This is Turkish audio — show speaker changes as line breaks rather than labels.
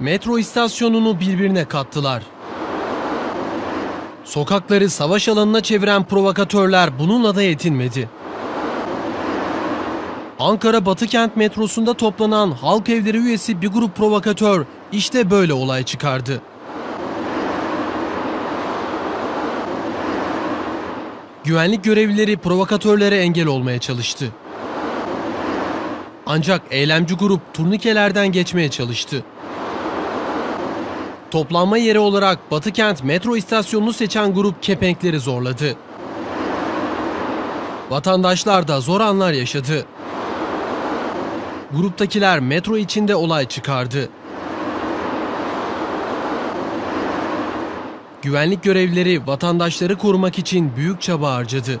metro istasyonunu birbirine kattılar. Sokakları savaş alanına çeviren provokatörler bununla da yetinmedi. Ankara Batıkent metrosunda toplanan halk evleri üyesi bir grup provokatör işte böyle olay çıkardı. Güvenlik görevlileri provokatörlere engel olmaya çalıştı. Ancak eylemci grup turnikelerden geçmeye çalıştı. Toplanma yeri olarak Batıkent metro istasyonunu seçen grup kepenkleri zorladı. Vatandaşlar da zor anlar yaşadı. Gruptakiler metro içinde olay çıkardı. Güvenlik görevlileri vatandaşları korumak için büyük çaba harcadı.